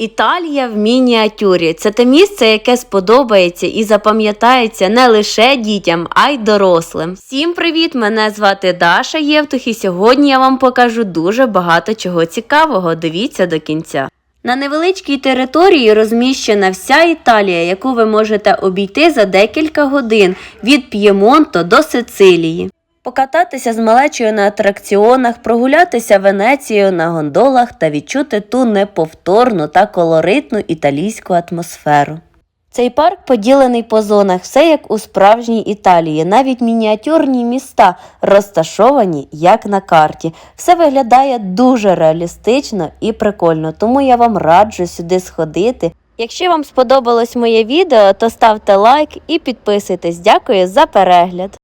Італія в мініатюрі це те місце, яке сподобається і запам'ятається не лише дітям, а й дорослим. Всім привіт! Мене звати Даша Євтух, і сьогодні я вам покажу дуже багато чого цікавого. Дивіться до кінця. На невеличкій території розміщена вся Італія, яку ви можете обійти за декілька годин від П'ємонто до Сицилії. Покататися з малечою на атракціонах, прогулятися Венецією на гондолах та відчути ту неповторну та колоритну італійську атмосферу. Цей парк поділений по зонах, все як у справжній Італії, навіть мініатюрні міста розташовані як на карті. Все виглядає дуже реалістично і прикольно, тому я вам раджу сюди сходити. Якщо вам сподобалось моє відео, то ставте лайк і підписуйтесь. Дякую за перегляд.